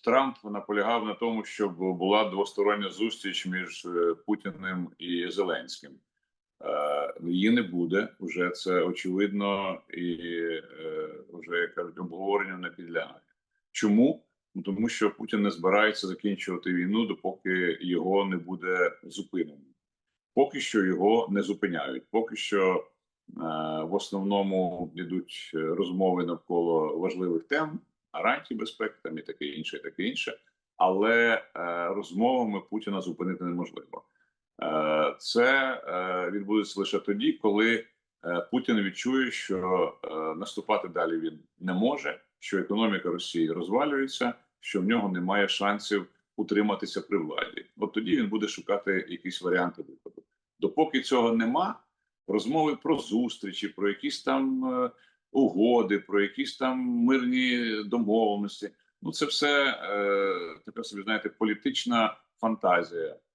Трамп наполягав на тому, щоб була двостороння зустріч між е, Путіним і Зеленським. Е, Її не буде вже це очевидно, і е, вже як кажуть, обговоренню не підлягає. Чому? Ну, тому що Путін не збирається закінчувати війну, допоки його не буде зупинено. Поки що його не зупиняють. Поки що в основному йдуть розмови навколо важливих тем, гарантій безпеки, там і таке інше, і таке інше. Але е, розмовами Путіна зупинити неможливо. Е, це е, відбудеться лише тоді, коли Путін відчує, що наступати далі він не може, що економіка Росії розвалюється, що в нього немає шансів утриматися при владі. От тоді він буде шукати якісь варіанти виходу. Допоки цього нема, розмови про зустрічі, про якісь там угоди, про якісь там мирні домовленості. Ну це все е, така собі знаєте, політична фантазія